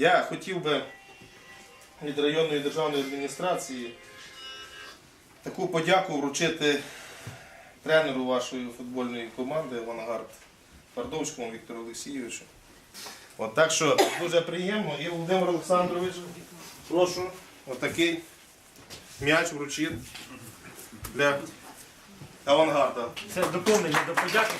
Я хотів би від районної державної адміністрації таку подяку вручити тренеру вашої футбольної команди Авангард Твардовському Віктору Олексійовичу. От так що дуже приємно. І Володимир Олександрович, прошу, отакий м'яч вручити для авангарда. Це доповнення до подяки,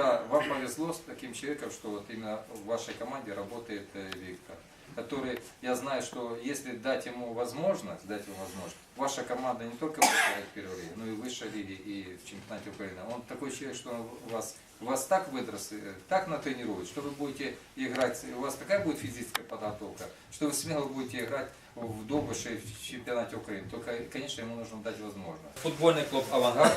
Да, вам повезло с таким человеком, что вот именно в вашей команде работает э, Виктор, который, я знаю, что если дать ему возможность, дать ему возможность, ваша команда не только выиграет в первой лиге, но и в высшей лиге, и в чемпионате Украины. Он такой человек, что он вас, вас так выдрос, э, так натренирует, что вы будете играть, у вас такая будет физическая подготовка, что вы смело будете играть в Довбыше в чемпионате Украины. Только, конечно, ему нужно дать возможность. Футбольний клуб «Авангард»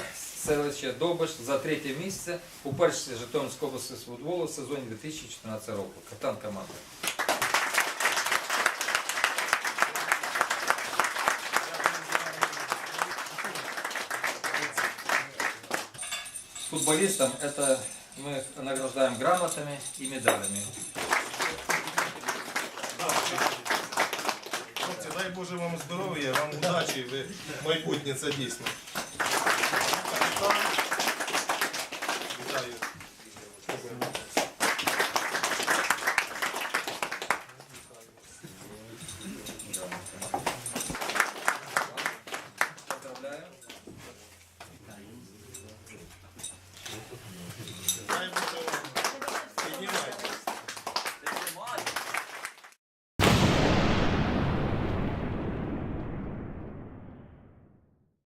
селище Довбиш за третє місце у першій Житомирської області з футболу в сезоні 2014 року. Капітан команди. Футболистам это мы награждаем грамотами и медалями. Хлопці, дай Боже вам здоров'я, вам удачі, ви майбутнє це дійсно.